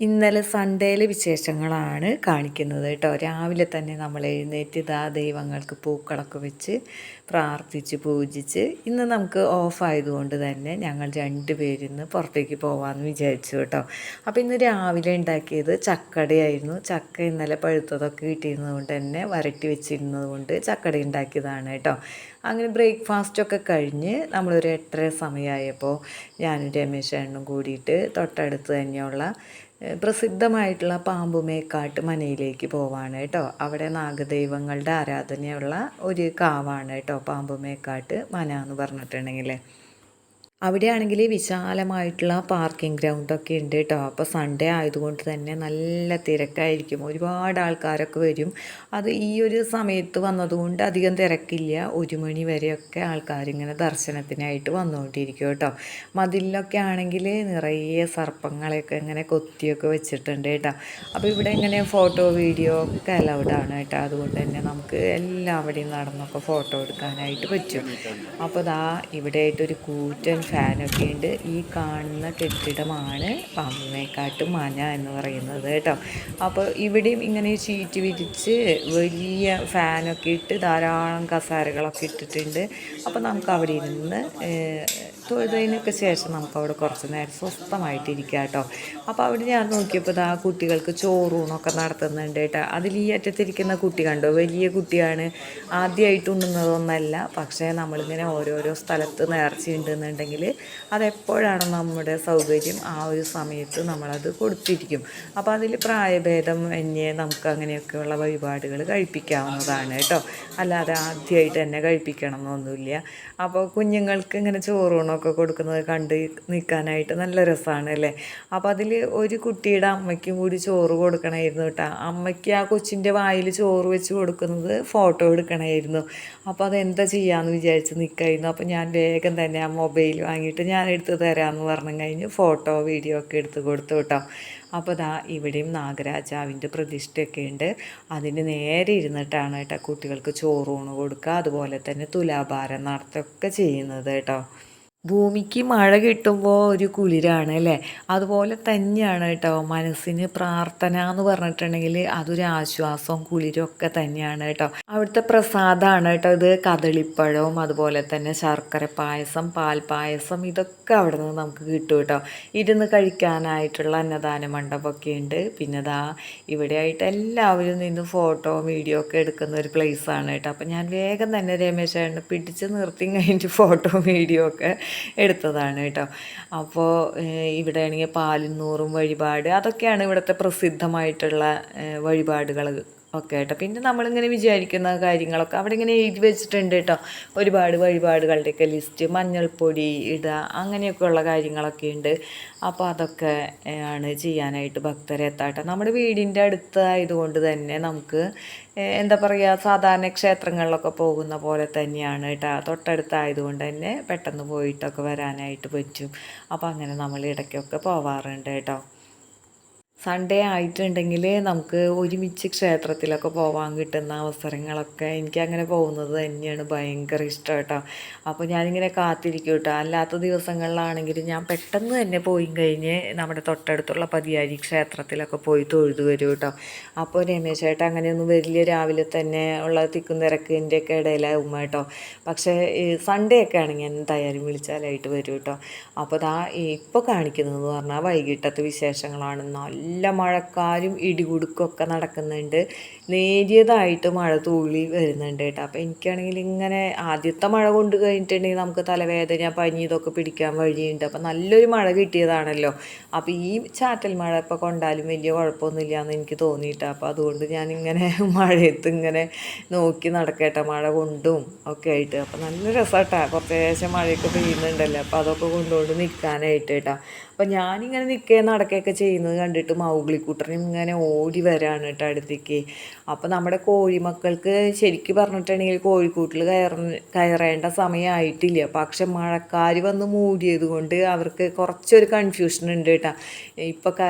ഇന്നലെ സൺഡേയിലെ വിശേഷങ്ങളാണ് കാണിക്കുന്നത് കേട്ടോ. രാവിലെ തന്നെ നമ്മൾ എഴുന്നേറ്റ് ഇതാ ദൈവങ്ങൾക്ക് പൂക്കളൊക്കെ വെച്ച് പ്രാർത്ഥിച്ച് പൂജിച്ച് ഇന്ന് നമുക്ക് ഓഫായതുകൊണ്ട് തന്നെ ഞങ്ങൾ രണ്ടുപേരിന്ന് പുറത്തേക്ക് പോകാമെന്ന് വിചാരിച്ചു കേട്ടോ. അപ്പോൾ ഇന്ന് രാവിലെ ഉണ്ടാക്കിയത് ചക്കടയായിരുന്നു. ചക്ക ഇന്നലെ പഴുത്തതൊക്കെ കിട്ടിയിരുന്നത് കൊണ്ട് തന്നെ വരട്ടി വെച്ചിരുന്നത് കൊണ്ട് ചക്കട ഉണ്ടാക്കിയതാണ് കേട്ടോ. അങ്ങനെ ബ്രേക്ക്ഫാസ്റ്റൊക്കെ കഴിഞ്ഞ് നമ്മളൊരു എട്ടര സമയമായപ്പോൾ ഞാനും രമേശ് എണ്ണും കൂടിയിട്ട് തൊട്ടടുത്ത് തന്നെയുള്ള പ്രസിദ്ധമായിട്ടുള്ള പാമ്പുമേക്കാട്ട് മനയിലേക്ക് പോവാണ് കേട്ടോ. അവിടെ നാഗദൈവങ്ങളുടെ ആരാധനയുള്ള ഒരു കാവാണ് കേട്ടോ പാമ്പുമേക്കാട്ട് മന എന്ന് പറഞ്ഞിട്ടുണ്ടെങ്കിൽ. അവിടെയാണെങ്കിൽ വിശാലമായിട്ടുള്ള പാർക്കിംഗ് ഗ്രൗണ്ടൊക്കെ ഉണ്ട് കേട്ടോ. അപ്പോൾ സൺഡേ ആയതുകൊണ്ട് തന്നെ നല്ല തിരക്കായിരിക്കും. ഒരുപാട് ആൾക്കാരൊക്കെ വരും. അത് ഈ ഒരു സമയത്ത് വന്നതുകൊണ്ട് അധികം തിരക്കില്ല. ഒരു മണി വരെയൊക്കെ ആൾക്കാരിങ്ങനെ ദർശനത്തിനായിട്ട് വന്നുകൊണ്ടിരിക്കും കേട്ടോ. മതിലൊക്കെ ആണെങ്കിൽ നിറയെ സർപ്പങ്ങളെയൊക്കെ ഇങ്ങനെ കൊത്തിയൊക്കെ വെച്ചിട്ടുണ്ട് കേട്ടോ. അപ്പോൾ ഇവിടെ ഇങ്ങനെ ഫോട്ടോ വീഡിയോ ഒക്കെ അലൗഡാണ് കേട്ടോ. അതുകൊണ്ട് തന്നെ നമുക്ക് എല്ലാവരുടെയും നടന്നൊക്കെ ഫോട്ടോ എടുക്കാനായിട്ട് പറ്റും. അപ്പോൾ ദാ ഇവിടെ ആയിട്ടൊരു കൂറ്റൻ ഫാനൊക്കെ ഉണ്ട്. ഈ കാണുന്ന കെട്ടിടമാണ് പമ്മേക്കാട്ട് മന എന്ന് പറയുന്നത് കേട്ടോ. അപ്പോൾ ഇവിടെയും ഇങ്ങനെ ചീറ്റ് വിരിച്ച് വലിയ ഫാനൊക്കെ ഇട്ട് ധാരാളം കസാരകളൊക്കെ ഇട്ടിട്ടുണ്ട്. അപ്പോൾ നമുക്ക് അവിടെ ഇരുന്ന് തൊഴുതതിനൊക്കെ ശേഷം നമുക്ക് അവിടെ കുറച്ച് നേരം സ്വസ്ഥമായിട്ടിരിക്കുക കേട്ടോ അപ്പോൾ അവിടെ ഞാൻ നോക്കിയപ്പോൾ ആ കുട്ടികൾക്ക് ചോറൂണൊക്കെ നടത്തുന്നുണ്ട് കേട്ടോ. അതിൽ ഈ അറ്റത്തിരിക്കുന്ന കുട്ടി കണ്ടോ? വലിയ കുട്ടിയാണ്. ആദ്യമായിട്ട് ഉണ്ണുന്നതൊന്നല്ല പക്ഷേ നമ്മളിങ്ങനെ ഓരോരോ സ്ഥലത്ത് നേർച്ചയുണ്ടെന്നുണ്ടെങ്കിൽ അതെപ്പോഴാണ് നമ്മുടെ സൗകര്യം? ആ ഒരു സമയത്ത് നമ്മളത് കൊടുത്തിരിക്കും. അപ്പോൾ അതിൽ പ്രായഭേദം എന്നെ നമുക്ക് അങ്ങനെയൊക്കെയുള്ള വഴിപാടുകൾ കഴിപ്പിക്കാവുന്നതാണ് കേട്ടോ. അല്ലാതെ ആദ്യമായിട്ട് തന്നെ കഴിപ്പിക്കണം എന്നൊന്നുമില്ല അപ്പോൾ കുഞ്ഞുങ്ങൾക്ക് ഇങ്ങനെ ചോറൂണൊക്കെ കൊടുക്കുന്നത് കണ്ട് നിൽക്കാനായിട്ട് നല്ല രസമാണ് അല്ലേ? അപ്പോൾ അതിൽ ഒരു കുട്ടിയുടെ അമ്മയ്ക്കും കൂടി ചോറ് കൊടുക്കണമായിരുന്നു കേട്ടോ. അമ്മയ്ക്ക് ആ കൊച്ചിന്റെ വായിൽ ചോറ് വെച്ച് കൊടുക്കുന്നത് ഫോട്ടോ എടുക്കണമായിരുന്നു അപ്പോൾ അതെന്താ ചെയ്യാമെന്ന് വിചാരിച്ച് നിൽക്കായിരുന്നു അപ്പോൾ ഞാൻ വേഗം തന്നെ ആ മൊബൈൽ വാങ്ങിയിട്ട് ഞാൻ എടുത്ത് തരാമെന്ന് പറഞ്ഞു കഴിഞ്ഞ് ഫോട്ടോ വീഡിയോ ഒക്കെ എടുത്ത് കൊടുത്തു കേട്ടോ. അപ്പോൾ ദാ ഇവിടെയും നാഗരാജാവിന്റെ പ്രതിഷ്ഠയൊക്കെ ഉണ്ട്. അതിന് നേരെ ഇരുന്നിട്ടാണ് കേട്ടോ കുട്ടികൾക്ക് ചോറൂണ് കൊടുക്കുക. അതുപോലെ തന്നെ തുലാഭാരം നടത്തുകയൊക്കെ ചെയ്യുന്നത് കേട്ടോ. ഭൂമിക്ക് മഴ കിട്ടുമ്പോൾ ഒരു കുളിരാണ് അല്ലേ? അതുപോലെ തന്നെയാണ് കേട്ടോ മനസ്സിന് പ്രാർത്ഥന എന്ന് പറഞ്ഞിട്ടുണ്ടെങ്കിൽ അതൊരു ആശ്വാസവും കുളിരൊക്കെ തന്നെയാണ് കേട്ടോ. അവിടുത്തെ പ്രസാദമാണ് കേട്ടോ ഇത്. കദളിപ്പഴവും അതുപോലെ തന്നെ ശർക്കര പായസം പാൽ പായസം ഇതൊക്കെ അവിടെ നിന്ന് നമുക്ക് കിട്ടും കേട്ടോ. ഇരുന്ന് കഴിക്കാനായിട്ടുള്ള അന്നദാന മണ്ഡപമൊക്കെ ഉണ്ട്. പിന്നെ ദാ ഇവിടെയായിട്ട് എല്ലാവരും നിന്ന് ഫോട്ടോ വീഡിയോ ഒക്കെ എടുക്കുന്ന ഒരു പ്ലേസാണ് കേട്ടോ. അപ്പം ഞാൻ വേഗം തന്നെ രമേശ് പിടിച്ച് നിർത്തി കഴിഞ്ഞിട്ട് ഫോട്ടോ വീഡിയോ ഒക്കെ എടുത്തതാണ് കേട്ടോ. അപ്പോൾ ഇവിടെ ആണെങ്കിൽ പാലിന്നൂറും വഴിപാട് അതൊക്കെയാണ് ഇവിടുത്തെ പ്രസിദ്ധമായിട്ടുള്ള വഴിപാടുകൾ ഒക്കെ കേട്ടോ. പിന്നെ നമ്മളിങ്ങനെ വിചാരിക്കുന്ന കാര്യങ്ങളൊക്കെ അവിടെ ഇങ്ങനെ എഴുതി വെച്ചിട്ടുണ്ട് കേട്ടോ. ഒരുപാട് വഴിപാടുകളുടെയൊക്കെ ലിസ്റ്റ് മഞ്ഞൾപ്പൊടി ഇടുക അങ്ങനെയൊക്കെയുള്ള കാര്യങ്ങളൊക്കെ ഉണ്ട്. അപ്പോൾ അതൊക്കെ ആണ് ചെയ്യാനായിട്ട് ഭക്തരെ എത്താട്ടെ. നമ്മുടെ വീടിന്റെ അടുത്തായതുകൊണ്ട് തന്നെ നമുക്ക് എന്താ പറയുക സാധാരണ ക്ഷേത്രങ്ങളിലൊക്കെ പോകുന്ന പോലെ തന്നെയാണ് കേട്ടോ. തൊട്ടടുത്തായതുകൊണ്ട് തന്നെ പെട്ടെന്ന് പോയിട്ടൊക്കെ വരാനായിട്ട് പറ്റും. അപ്പോൾ അങ്ങനെ നമ്മൾ ഇടയ്ക്കൊക്കെ പോവാറുണ്ട് കേട്ടോ. സൺഡേ ആയിട്ടുണ്ടെങ്കിൽ നമുക്ക് ഒരുമിച്ച് ക്ഷേത്രത്തിലൊക്കെ പോകാൻ കിട്ടുന്ന അവസരങ്ങളൊക്കെ എനിക്ക് അങ്ങനെ പോകുന്നത് തന്നെയാണ് ഭയങ്കര ഇഷ്ടം കേട്ടോ അപ്പോൾ ഞാനിങ്ങനെ കാത്തിരിക്കും കേട്ടോ. അല്ലാത്ത ദിവസങ്ങളിലാണെങ്കിൽ ഞാൻ പെട്ടെന്ന് തന്നെ പോയി കഴിഞ്ഞ് നമ്മുടെ തൊട്ടടുത്തുള്ള പതിയാരി ക്ഷേത്രത്തിലൊക്കെ പോയി തൊഴുതു വരും കേട്ടോ. അപ്പോൾ രമേശ് ചേട്ടാ അങ്ങനെയൊന്നും വലിയ രാവിലെ തന്നെ ഉള്ള തിക്കും തിരക്കിന്റെ ഒക്കെ ഇടയിലാവും കേട്ടോ. പക്ഷേ സൺഡേ ഒക്കെ ആണെങ്കിൽ എന്തായാലും വിളിച്ചാലായിട്ട് വരും കേട്ടോ. അപ്പോൾ ദാ ഇപ്പോൾ കാണിക്കുന്നതെന്ന് പറഞ്ഞാൽ വൈകിട്ടത്തെ വിശേഷങ്ങളാണ്. നല്ല നല്ല മഴക്കാരും ഇടികുടുക്കൊക്കെ നടക്കുന്നുണ്ട്. നേരിയതായിട്ട് മഴ തൂളി വരുന്നുണ്ട് കേട്ടോ. അപ്പോൾ എനിക്കാണെങ്കിൽ ഇങ്ങനെ ആദ്യത്തെ മഴ കൊണ്ട് കഴിഞ്ഞിട്ടുണ്ടെങ്കിൽ നമുക്ക് തലവേദന പനി ഇതൊക്കെ പിടിക്കാൻ വഴിയുണ്ട്. അപ്പോൾ നല്ലൊരു മഴ കിട്ടിയതാണല്ലോ. അപ്പോൾ ഈ ചാറ്റൽ മഴ ഇപ്പോൾ കൊണ്ടാലും വലിയ കുഴപ്പമൊന്നുമില്ല എന്ന് എനിക്ക് തോന്നിയിട്ട്. അപ്പോൾ അതുകൊണ്ട് ഞാനിങ്ങനെ മഴയത്ത് ഇങ്ങനെ നോക്കി നടക്കട്ടെ മഴ കൊണ്ടും ഒക്കെ ആയിട്ട്. അപ്പോൾ നല്ല രസമാട്ടാ കുറച്ച് മഴയൊക്കെ പെയ്യുന്നുണ്ടല്ലോ. അപ്പോൾ അതൊക്കെ കൊണ്ടുകൊണ്ട് നിൽക്കാനായിട്ട് കേട്ടോ. അപ്പം ഞാനിങ്ങനെ നിൽക്കുകയും നടക്കുകയൊക്കെ ചെയ്യുന്നത് കണ്ടിട്ട് മൗഗ്ലിക്കൂട്ടനും ഇങ്ങനെ ഓടി വരാണ് കേട്ടോ അടുത്തേക്ക്. അപ്പോൾ നമ്മുടെ കോഴിമക്കൾക്ക് ശരിക്കും പറഞ്ഞിട്ടുണ്ടെങ്കിൽ കോഴിക്കൂട്ടിൽ കയറ കയറേണ്ട സമയമായിട്ടില്ല പക്ഷെ മഴക്കാർ വന്ന് മൂടിയത് കൊണ്ട് അവർക്ക് കുറച്ചൊരു കൺഫ്യൂഷൻ ഉണ്ട് കേട്ടോ. ഇപ്പം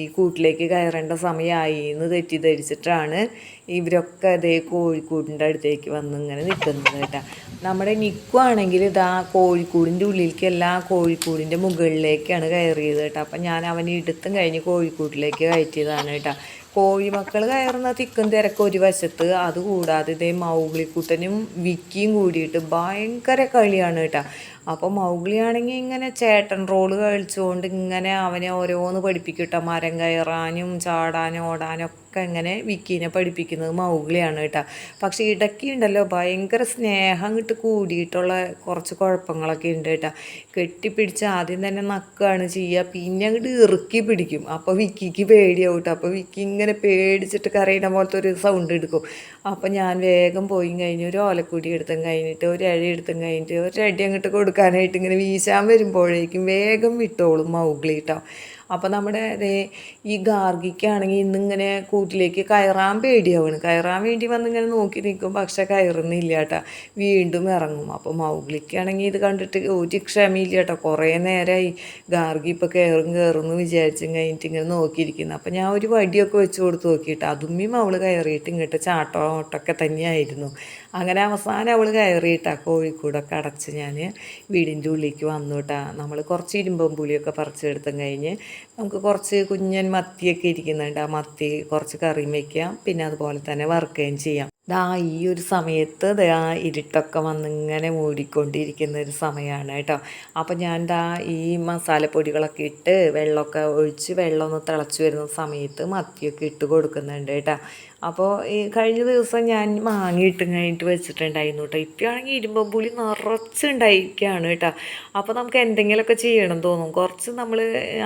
ഈ കൂട്ടിലേക്ക് കയറേണ്ട സമയമായി എന്ന് തെറ്റിദ്ധരിച്ചിട്ടാണ് ഇവരൊക്കെ അതേ കോഴിക്കൂടിന്റെ അടുത്തേക്ക് വന്ന് ഇങ്ങനെ നിൽക്കുന്നത് കേട്ടോ. നമ്മുടെ നിക്കു ആണെങ്കിൽ ഇതാ കോഴിക്കൂടിന്റെ ഉള്ളിലേക്ക് എല്ലാ കോഴിക്കൂടിന്റെ മുകളിലേക്കാണ് കയറിയത് കേട്ടോ. അപ്പം ഞാൻ അവനെ എടുത്തും കഴിഞ്ഞ് കോഴിക്കൂട്ടിലേക്ക് കയറ്റിയതാണ് കേട്ടോ. കോഴിമക്കൾ കയറുന്ന തിക്കും തിരക്കും ഒരു വശത്ത് അതുകൂടാതെ ഇതേ മൗഗ്ലിക്കുട്ടനും വിക്കിയും കൂടിയിട്ട് ഭയങ്കര കളിയാണ് കേട്ടോ. അപ്പോൾ മൗഗ്ലിയാണെങ്കിൽ ഇങ്ങനെ ചേട്ടൻ റോൾ കളിച്ചുകൊണ്ട് ഇങ്ങനെ അവനെ ഓരോന്ന് പഠിപ്പിക്കട്ടോ. മരം കയറാനും ചാടാനും ഓടാനും ഒക്കെ ഇങ്ങനെ വിക്കീനെ പഠിപ്പിക്കുന്നത് മൗഗ്ലിയാണ് കേട്ടോ. പക്ഷേ ഇടയ്ക്ക് ഉണ്ടല്ലോ ഭയങ്കര സ്നേഹം കിട്ട് കൂടിയിട്ടുള്ള കുറച്ച് കുഴപ്പങ്ങളൊക്കെ ഉണ്ട് കേട്ടോ. കെട്ടിപ്പിടിച്ച് ആദ്യം തന്നെ നക്കുകയാണ് ചെയ്യുക പിന്നെ അങ്ങോട്ട് ഇറുക്കി പിടിക്കും. അപ്പോൾ വിക്കിക്ക് പേടിയാവും കേട്ടോ. അപ്പോൾ വിക്കി ഇങ്ങനെ പേടിച്ചിട്ട് കരയുന്ന പോലത്തെ ഒരു സൗണ്ട് എടുക്കും. അപ്പോൾ ഞാൻ വേഗം പോയി കഴിഞ്ഞ് ഒരു ഓലക്കുടി എടുത്തും കഴിഞ്ഞിട്ട് ഒരു അഴി എടുത്തും കഴിഞ്ഞിട്ട് ഒരു അടി അങ്ങോട്ട് കൊടുക്കാനായിട്ട് ഇങ്ങനെ വീശാൻ വരുമ്പോഴേക്കും വേഗം വിട്ടോളും മൗഗ്ലി കേട്ടോ അപ്പോൾ നമ്മുടെ ഈ ഗാർഗിക്കാണെങ്കിൽ ഇന്നിങ്ങനെ കൂട്ടിലേക്ക് കയറാൻ പേടിയാവുകയാണ്. കയറാൻ വേണ്ടി വന്നിങ്ങനെ നോക്കി നിൽക്കും. പക്ഷെ കയറുന്നില്ല കേട്ടോ. വീണ്ടും ഇറങ്ങും. അപ്പോൾ മൗഗ്ലിക്കാണെങ്കിൽ ഇത് കണ്ടിട്ട് ഒരു ക്ഷമയില്ല കേട്ടോ. കുറേ നേരമായി ഗാർഗി ഇപ്പോൾ കയറും കയറും എന്ന് വിചാരിച്ചും കഴിഞ്ഞിട്ട് ഇങ്ങനെ നോക്കിയിരിക്കുന്നു. അപ്പോൾ ഞാൻ ഒരു വടിയൊക്കെ വെച്ച് കൊടുത്ത് നോക്കിയിട്ട് അതുമ്മയും അവൾ കയറിയിട്ട് ഇങ്ങോട്ട് ചാട്ടോട്ടൊക്കെ തന്നെയായിരുന്നു. അങ്ങനെ അവസാനം അവൾ കയറിയിട്ടാ കോഴിക്കൂടൊക്കെ അടച്ച് ഞാൻ വീടിന്റെ ഉള്ളിലേക്ക് വന്നു കേട്ടോ. നമ്മൾ കുറച്ച് ഇരുമ്പം പുളിയൊക്കെ പറിച്ചെടുത്തും കഴിഞ്ഞ് നമുക്ക് കുറച്ച് കുഞ്ഞൻ മത്തിയൊക്കെ ഇരിക്കുന്നുണ്ട്. ആ മത്തി കുറച്ച് കറിയും വയ്ക്കാം. പിന്നെ അതുപോലെ തന്നെ വറുക്കുകയും ചെയ്യാം. ദാ ഈ ഒരു സമയത്ത് ദാ ഇരുട്ടൊക്കെ വന്നിങ്ങനെ മൂടിക്കൊണ്ടിരിക്കുന്ന ഒരു സമയമാണ് കേട്ടോ. അപ്പോൾ ഞാൻ ദാ ഈ മസാലപ്പൊടികളൊക്കെ ഇട്ട് വെള്ളമൊക്കെ ഒഴിച്ച് വെള്ളം ഒന്ന് തിളച്ച് വരുന്ന സമയത്ത് മത്തിയൊക്കെ ഇട്ട് കൊടുക്കുന്നുണ്ട് കേട്ടോ. അപ്പോൾ ഈ കഴിഞ്ഞ ദിവസം ഞാൻ മാങ്ങയിട്ട് കഴിഞ്ഞിട്ട് വെച്ചിട്ടുണ്ടായിരുന്നു കേട്ടോ. ഇപ്പോഴാണെങ്കിൽ ഇരുമ്പം പുളി നിറച്ചുണ്ടായിരിക്കുകയാണ് കേട്ടോ. അപ്പോൾ നമുക്ക് എന്തെങ്കിലുമൊക്കെ ചെയ്യണം തോന്നും. കുറച്ച് നമ്മൾ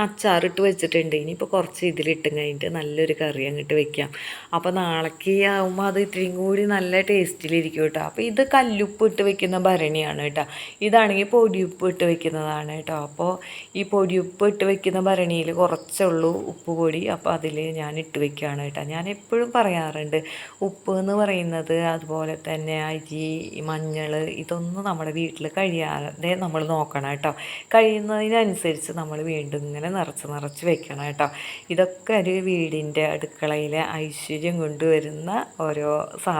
അച്ചാറിട്ട് വെച്ചിട്ടുണ്ട്. ഇനിയിപ്പോൾ കുറച്ച് ഇതിലിട്ടും കഴിഞ്ഞിട്ട് നല്ലൊരു കറി അങ്ങോട്ട് വെക്കാം. അപ്പോൾ നാളേക്ക് ആകുമ്പോൾ അത് ഇത്തിരിയും കൂടി നല്ല ടേസ്റ്റിലിരിക്കും കേട്ടോ അപ്പോൾ ഇത് കല്ലുപ്പ് ഇട്ട് വെക്കുന്ന ഭരണിയാണ് കേട്ടോ ഇതാണെങ്കിൽ പൊടിയുപ്പ് ഇട്ട് വെക്കുന്നതാണ് കേട്ടോ അപ്പോൾ ഈ പൊടിയുപ്പ് ഇട്ട് വെക്കുന്ന ഭരണിയിൽ കുറച്ചുള്ളൂ ഉപ്പ് പൊടി. അപ്പോൾ അതിൽ ഞാൻ ഇട്ട് വെക്കുകയാണ് കേട്ടോ ഞാൻ എപ്പോഴും പറയാറുണ്ട് ഉപ്പ് എന്ന് പറയുന്നത് അതുപോലെ തന്നെ അരി മഞ്ഞൾ ഇതൊന്നും നമ്മുടെ വീട്ടിൽ കഴിയാതെ നമ്മൾ നോക്കണം കേട്ടോ കഴിയുന്നതിനനുസരിച്ച് നമ്മൾ വീണ്ടും ഇങ്ങനെ നിറച്ച് നിറച്ച് വെക്കണം കേട്ടോ ഇതൊക്കെ ഒരു വീടിന്റെ അടുക്കളയിലെ ഐശ്വര്യം കൊണ്ടുവരുന്ന ഓരോ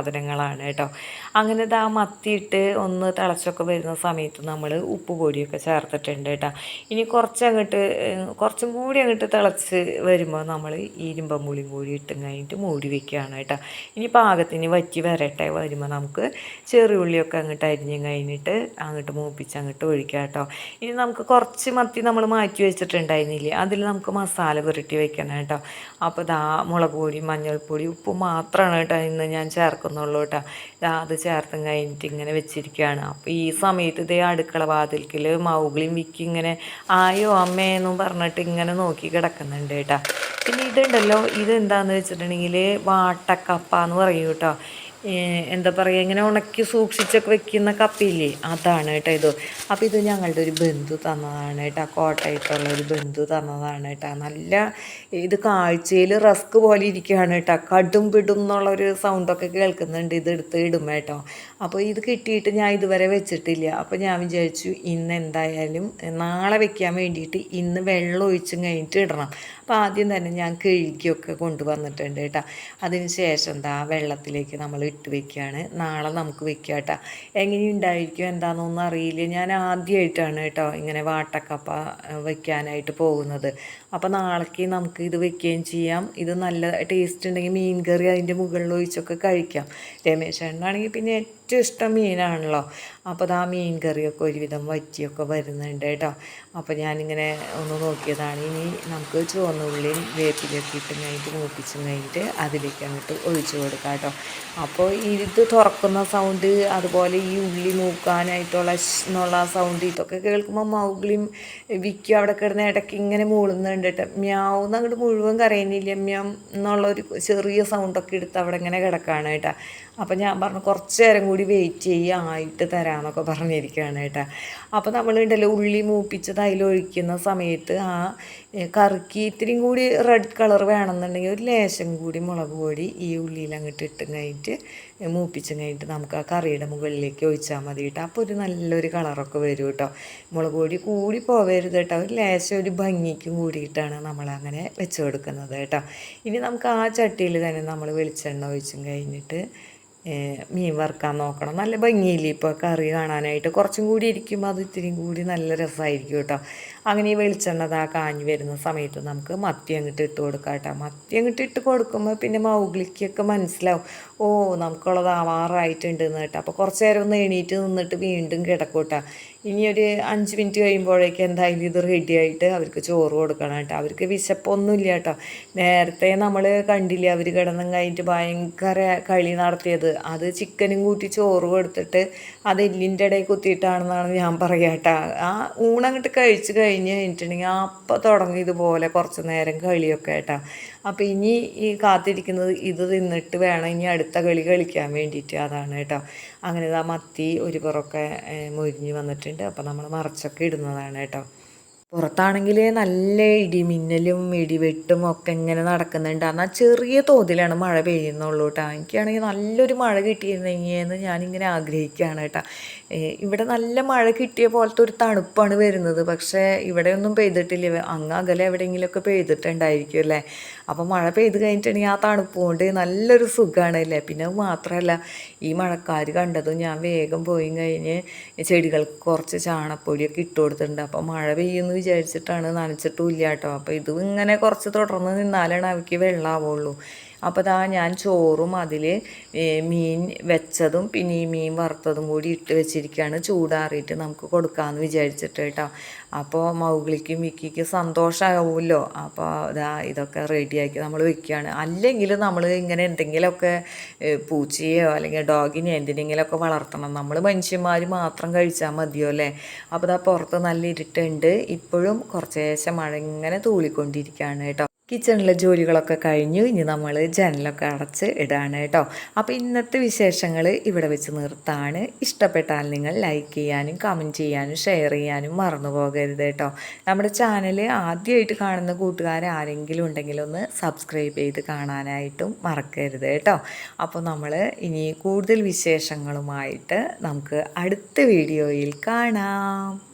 സാധനങ്ങളാണ് കേട്ടോ. അങ്ങനെ ആ മത്തിയിട്ട് ഒന്ന് തിളച്ചൊക്കെ വരുന്ന സമയത്ത് നമ്മൾ ഉപ്പ് പൊടിയൊക്കെ ചേർത്തിട്ടുണ്ട് കേട്ടോ. ഇനി കുറച്ച് അങ്ങോട്ട് കുറച്ചും കൂടി അങ്ങോട്ട് തിളച്ച് വരുമ്പോൾ നമ്മൾ ഇരുമ്പം പുളിയും കൂടി ഇട്ടും കഴിഞ്ഞിട്ട് മൂടി വെക്കുകയാണ് കേട്ടോ. ഇനി പാകത്തിന് വറ്റി വരട്ടെ വരുമ്പോൾ നമുക്ക് ചെറിയുള്ളിയൊക്കെ അങ്ങോട്ട് അരിഞ്ഞും കഴിഞ്ഞിട്ട് അങ്ങോട്ട് മൂപ്പിച്ച് അങ്ങോട്ട് ഒഴിക്കാം കേട്ടോ. ഇനി നമുക്ക് കുറച്ച് മത്തി നമ്മൾ മാറ്റി വെച്ചിട്ടുണ്ടായിരുന്നില്ലേ? അതിൽ നമുക്ക് മസാല പുരട്ടി വെക്കണം കേട്ടോ. അപ്പോൾ ദാ മുളക് പൊടി മഞ്ഞൾപ്പൊടി ഉപ്പ് മാത്രമാണ് കേട്ടോ ഇന്ന് ഞാൻ ചേർക്കുന്നുള്ളൂ കേട്ടോ. ഇതാ അത് ചേർത്തും കഴിഞ്ഞിട്ട് ഇങ്ങനെ വെച്ചിരിക്കുകയാണ്. അപ്പോൾ ഈ സമയത്ത് ഇതേ അടുക്കള വാതിൽക്കിൽ മൗഗ്ലിയും വിക്കി ഇങ്ങനെ ആയോ അമ്മയെന്നും പറഞ്ഞിട്ട് ഇങ്ങനെ നോക്കി കിടക്കുന്നുണ്ട് കേട്ടോ. പിന്നെ ഇതുണ്ടല്ലോ ഇതെന്താണെന്ന് വെച്ചിട്ടുണ്ടെങ്കിൽ വാട്ടക്കപ്പ എന്ന് പറയും കേട്ടോ. എന്താ പറയുക ഇങ്ങനെ ഉണക്കി സൂക്ഷിച്ചൊക്കെ വെക്കുന്ന കപ്പില്ലേ? അതാണ് കേട്ടോ ഇത്. അപ്പോൾ ഇത് ഞങ്ങളുടെ ഒരു ബന്ധു തന്നതാണ് കേട്ടോ. കോട്ടയത്തുള്ള ഒരു ബന്ധു തന്നതാണ് കേട്ടോ. നല്ല ഇത് കാഴ്ചയിൽ റസ്ക് പോലെ ഇരിക്കുകയാണ് കേട്ടോ. കടും പിടും എന്നുള്ളൊരു സൗണ്ടൊക്കെ കേൾക്കുന്നുണ്ട് ഇത് എടുത്ത് ഇടും കേട്ടോ. അപ്പോൾ ഇത് കിട്ടിയിട്ട് ഞാൻ ഇതുവരെ വെച്ചിട്ടില്ല. അപ്പോൾ ഞാൻ വിചാരിച്ചു ഇന്ന് എന്തായാലും നാളെ വെക്കാൻ വേണ്ടിയിട്ട് ഇന്ന് വെള്ളം ഒഴിച്ചും കഴിഞ്ഞിട്ട് ഇടണം. അപ്പോൾ ആദ്യം തന്നെ ഞാൻ കഴുകിയൊക്കെ കൊണ്ടുവന്നിട്ടുണ്ട് കേട്ടോ. അതിന് ശേഷം എന്താ വെള്ളത്തിലേക്ക് നമ്മൾ ഇട്ട് വെക്കുകയാണ് നാളെ നമുക്ക് വെക്കുക കേട്ടോ എങ്ങനെയുണ്ടായിരിക്കും? എന്താണെന്നൊന്നും അറിയില്ല. ഞാൻ ആദ്യമായിട്ടാണ് കേട്ടോ ഇങ്ങനെ വാട്ടക്കപ്പ വെക്കാനായിട്ട് പോകുന്നത്. അപ്പോൾ നാളേക്ക് നമുക്ക് ഇത് വെക്കുകയും ചെയ്യാം. ഇത് നല്ല ടേസ്റ്റ് ഉണ്ടെങ്കിൽ മീൻ കറി അതിന്റെ മുകളിൽ ഒഴിച്ചൊക്കെ കഴിക്കാം. രമേശ് ആണെങ്കിൽ പിന്നെ ഏറ്റവും ഇഷ്ടം മീനാണല്ലോ. അപ്പോൾ അത് ആ മീൻ കറിയൊക്കെ ഒരുവിധം വറ്റിയൊക്കെ വരുന്നുണ്ട് കേട്ടോ. അപ്പോൾ ഞാനിങ്ങനെ ഒന്ന് നോക്കിയതാണ്. ഇനി നമുക്ക് ചുവന്നുള്ളിയും വേപ്പിലൊക്കെ ഇട്ട് കഴിഞ്ഞിട്ട് മൂപ്പിച്ച് കഴിഞ്ഞിട്ട് അതിലേക്ക് അങ്ങോട്ട് ഒഴിച്ചു കൊടുക്കാം കേട്ടോ. അപ്പോൾ ഇത് തുറക്കുന്ന സൗണ്ട് അതുപോലെ ഈ ഉള്ളി മൂക്കാനായിട്ടുള്ള എന്നുള്ള സൗണ്ട് ഇതൊക്കെ കേൾക്കുമ്പോൾ മൗഗ്ലിയും വിക്കും. അവിടെ കിടന്ന് ഇടയ്ക്ക് ഇങ്ങനെ മൂളുന്നുണ്ട്. കേട്ടോ മ്യാവുന്ന് അങ്ങോട്ട് മുഴുവൻ കരയുന്നില്ല. മ്യാം എന്നുള്ളൊരു ചെറിയ സൗണ്ടൊക്കെ എടുത്ത് അവിടെ ഇങ്ങനെ കിടക്കുകയാണ് കേട്ടോ. അപ്പം ഞാൻ പറഞ്ഞു കുറച്ച് നേരം കൂടി വെയിറ്റ് ചെയ്യുക ആയിട്ട് തരാമെന്നൊക്കെ പറഞ്ഞിരിക്കുകയാണ് കേട്ടോ. അപ്പോൾ നമ്മളുണ്ടല്ലോ ഉള്ളി മൂപ്പിച്ചത് അതിലൊഴിക്കുന്ന സമയത്ത് ആ കറിക്ക് ഇത്തിരിയും കൂടി റെഡ് കളർ വേണമെന്നുണ്ടെങ്കിൽ ഒരു ലേശം കൂടി മുളക് പൊടി ഈ ഉള്ളിയിൽ അങ്ങോട്ട് ഇട്ടും കഴിഞ്ഞിട്ട് മൂപ്പിച്ചും കഴിഞ്ഞിട്ട് നമുക്ക് ആ കറിയുടെ മുകളിലേക്ക് ഒഴിച്ചാൽ മതി കേട്ടോ. അപ്പോൾ ഒരു നല്ലൊരു കളറൊക്കെ വരും കേട്ടോ. മുളക് പൊടി കൂടി പോവരുത് കേട്ടോ. ഒരു ലേശം ഒരു ഭംഗിക്കും കൂടിയിട്ടാണ് നമ്മളങ്ങനെ വെച്ച് കൊടുക്കുന്നത് കേട്ടോ. ഇനി നമുക്ക് ആ ചട്ടിയിൽ തന്നെ നമ്മൾ വെളിച്ചെണ്ണ ഒഴിച്ചും കഴിഞ്ഞിട്ട് മീൻ വറുക്കാൻ നോക്കണം. നല്ല ഭംഗിയില്ലേ ഇപ്പോൾ കറി കാണാനായിട്ട്? കുറച്ചും കൂടി ഇരിക്കുമ്പോൾ അത് ഇത്തിരിയും കൂടി നല്ല രസമായിരിക്കും കേട്ടോ. അങ്ങനെ ഈ വെളിച്ചെണ്ണ ആ കാഞ്ഞു വരുന്ന സമയത്ത് നമുക്ക് മത്തി അങ്ങോട്ട് ഇട്ട് കൊടുക്കാം കേട്ടോ. മത്തി അങ്ങോട്ട് ഇട്ട് കൊടുക്കുമ്പോൾ പിന്നെ മൗഗ്ലിക്കൊക്കെ മനസ്സിലാവും. ഓ നമുക്കുള്ളത് ആവാറായിട്ടുണ്ട് എന്ന് കേട്ടോ. അപ്പോൾ കുറച്ച് നേരം ഒന്ന് എണീറ്റ് നിന്നിട്ട് വീണ്ടും കിടക്കും കേട്ടോ ഇനി ഒരു അഞ്ച് മിനിറ്റ് കഴിയുമ്പോഴേക്ക് എന്തായാലും ഇത് റെഡി ആയിട്ട് അവർക്ക് ചോറ് കൊടുക്കണം കേട്ടോ. അവർക്ക് വിശപ്പൊന്നുമില്ല കേട്ടോ. നേരത്തെ നമ്മൾ കണ്ടില്ല അവർ കിടന്നും കഴിഞ്ഞിട്ട് ഭയങ്കര കളി നടത്തിയത്. അത് ചിക്കനും കൂട്ടി ചോറ് കൊടുത്തിട്ട് അത് എല്ലിന്റെ ഇടയിൽ കുത്തിയിട്ടാണെന്നാണ് ഞാൻ പറയുക കേട്ടോ. ആ ഊണങ്ങോട്ട് കഴിച്ച് കഴിഞ്ഞ് കഴിഞ്ഞിട്ടുണ്ടെങ്കിൽ അപ്പോൾ തുടങ്ങി ഇതുപോലെ കുറച്ച് നേരം കളിയൊക്കെ കേട്ടോ. അപ്പോൾ ഇനി ഈ കാത്തിരിക്കുന്നത് ഇത് തിന്നിട്ട് വേണം ഇനി അടുത്ത കളി കളിക്കാൻ വേണ്ടിയിട്ട് അതാണ് കേട്ടോ. അങ്ങനെ ഇതാ മത്തി ഒരു പുറമൊക്കെ മൊരിഞ്ഞ് വന്നിട്ടുണ്ട്. അപ്പോൾ നമ്മൾ മറച്ചൊക്കെ ഇടുന്നതാണ് കേട്ടോ. പുറത്താണെങ്കിൽ നല്ല ഇടി ഇടിമിന്നലും ഇടിവെട്ടും ഒക്കെ ഇങ്ങനെ നടക്കുന്നുണ്ട്. എന്നാൽ ചെറിയ തോതിലാണ് മഴ പെയ്യുന്നുള്ളൂ കേട്ടോ. എനിക്കാണെങ്കിൽ നല്ലൊരു മഴ കിട്ടിയിരുന്നെങ്കിൽ എന്ന് ഞാനിങ്ങനെ ആഗ്രഹിക്കുകയാണ് കേട്ടോ. ഇവിടെ നല്ല മഴ കിട്ടിയ പോലത്തെ ഒരു തണുപ്പാണ് വരുന്നത്. പക്ഷേ ഇവിടെയൊന്നും പെയ്തിട്ടില്ല. അങ്ങ് അകലെ എവിടെയെങ്കിലുമൊക്കെ പെയ്തിട്ടുണ്ടായിരിക്കും അല്ലേ? അപ്പോൾ മഴ പെയ്ത് കഴിഞ്ഞിട്ടുണ്ടെങ്കിൽ ആ തണുപ്പ് കൊണ്ട് നല്ലൊരു സുഖമാണ് അല്ലേ പിന്നെ മാത്രമല്ല ഈ മഴക്കാർ കണ്ടതും ഞാൻ വേഗം പോയി കഴിഞ്ഞ് ചെടികൾക്ക് കുറച്ച് ചാണപ്പൊടിയൊക്കെ ഇട്ട് കൊടുത്തിട്ടുണ്ട്. അപ്പോൾ മഴ പെയ്യുമെന്ന് വിചാരിച്ചിട്ടാണ് നനച്ചിട്ടും ഇല്ല കേട്ടോ. അപ്പോൾ ഇത് ഇങ്ങനെ കുറച്ച് തുടർന്ന് നിന്നാലാണ് അവയ്ക്ക് വെള്ളമാവുള്ളൂ അപ്പോൾ ദാ ഞാൻ ചോറും അതിൽ മീൻ വെച്ചതും പിന്നെ ഈ മീൻ വറുത്തതും കൂടി ഇട്ട് വെച്ചിരിക്കുകയാണ് ചൂടാറിയിട്ട് നമുക്ക് കൊടുക്കാമെന്ന് വിചാരിച്ചിട്ട് കേട്ടോ. അപ്പോൾ മൗഗ്ലിക്കും വിക്കിക്കും സന്തോഷമാവുമല്ലോ അപ്പോൾ ഇതാ ഇതൊക്കെ റെഡിയാക്കി നമ്മൾ വെക്കുകയാണ് അല്ലെങ്കിൽ നമ്മൾ ഇങ്ങനെ എന്തെങ്കിലുമൊക്കെ പൂച്ചയോ അല്ലെങ്കിൽ ഡോഗിനെയോ എന്തിനെങ്കിലുമൊക്കെ വളർത്തണം. നമ്മൾ മനുഷ്യന്മാർ മാത്രം കഴിച്ചാൽ മതിയോ അല്ലേ? അപ്പോൾ ഇതാ പുറത്ത് നല്ല ഇരുട്ടുണ്ട്. ഇപ്പോഴും കുറച്ചേശം മഴ ഇങ്ങനെ തൂളിക്കൊണ്ടിരിക്കുകയാണ് കേട്ടോ. കിച്ചണിലെ ജോലികളൊക്കെ കഴിഞ്ഞു. ഇനി നമ്മൾ ജനലൊക്കെ അടച്ച് ഇടാണ് കേട്ടോ. അപ്പോൾ ഇന്നത്തെ വിശേഷങ്ങൾ ഇവിടെ വെച്ച് നിർത്താണ്. ഇഷ്ടപ്പെട്ടാൽ നിങ്ങൾ ലൈക്ക് ചെയ്യാനും കമന്റ് ചെയ്യാനും ഷെയർ ചെയ്യാനും മറന്നു പോകരുത് കേട്ടോ. നമ്മുടെ ചാനൽ ആദ്യമായിട്ട് കാണുന്ന കൂട്ടുകാർ ആരെങ്കിലും ഉണ്ടെങ്കിൽ ഒന്ന് സബ്സ്ക്രൈബ് ചെയ്ത് കാണാനായിട്ടും മറക്കരുത് കേട്ടോ. അപ്പോൾ നമ്മൾ ഇനി കൂടുതൽ വിശേഷങ്ങളുമായിട്ട് നമുക്ക് അടുത്ത വീഡിയോയിൽ കാണാം.